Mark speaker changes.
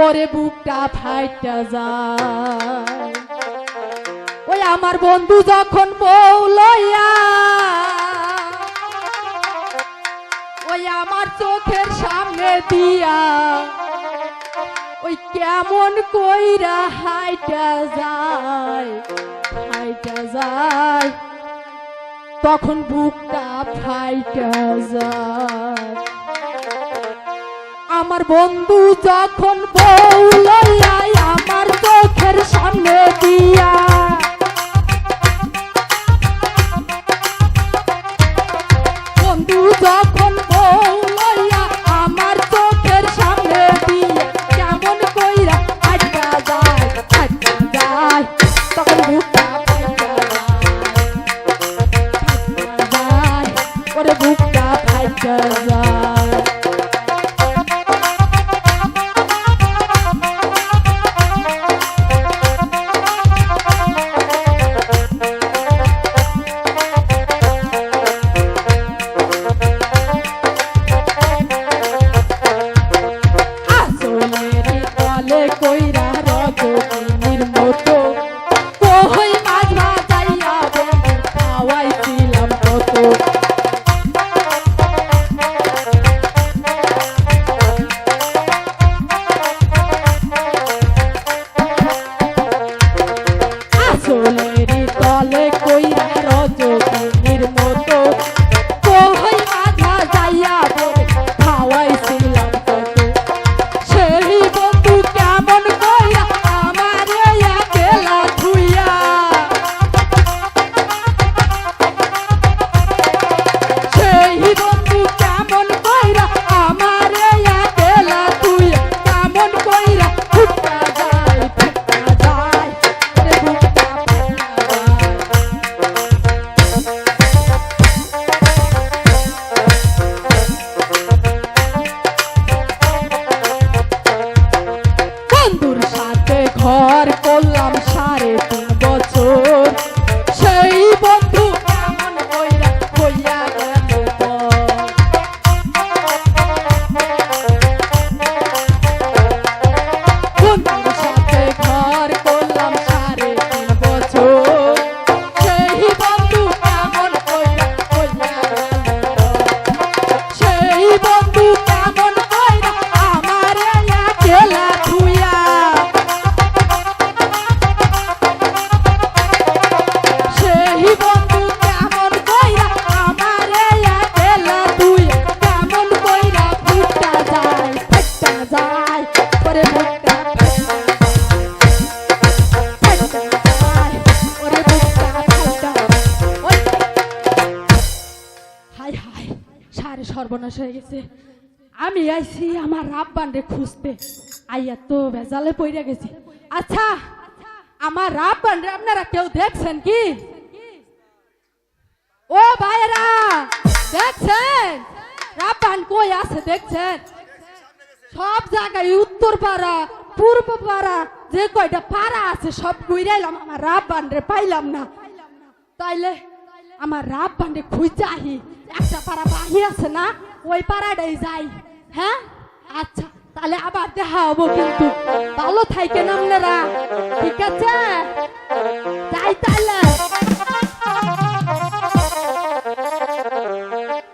Speaker 1: ওরে বুকটা ফাইটা যায়। ওই আমার বন্ধু যখন বউ লইয়া ওই আমার চোখের সামনে দিয়া, ওই কেমন কইরা হাইটা যায় হাইটা যায়। তখন বুকটা ফাইটা যায়। আমার বন্ধু যখন বউ লইয়া আমার চোখের সামনে দিয়া। বন্ধু যখন বউ লইয়া আমার চোখের সামনে দিয়া, কেমন কইরা আটকা যায় আটকা যায়, তখন বুকটা যায় বুকটা যায়। সর্বনাশ হয়ে গেছে। আমি আইছি আমার রাব্বান রে খুঁজতে। আইয়া তো ভেজালে পইরা গেছি। আচ্ছা আমার রাব্বান রে আপনারা কেউ দেখছেন কি? ও ভাইরা দেখছেন? রাব্বান কই আছে দেখছেন? সব জায়গায় উত্তর পাড়া, পূর্ব পাড়া, যে কয়টা পাড়া আছে, সব ঘুরাইলাম। আমার রাব্বান রে পাইলাম না। তাইলে আমার রাব বান্ডে খুঁজাহি একটা পাড়া বাহি আছে না, ওই পাড়াটাই যাই। হ্যাঁ? আচ্ছা তাহলে আবার দেখা হব কিন্তু। ভালো থাইকেন আপনারা। ঠিক আছে? যাই তাহলে।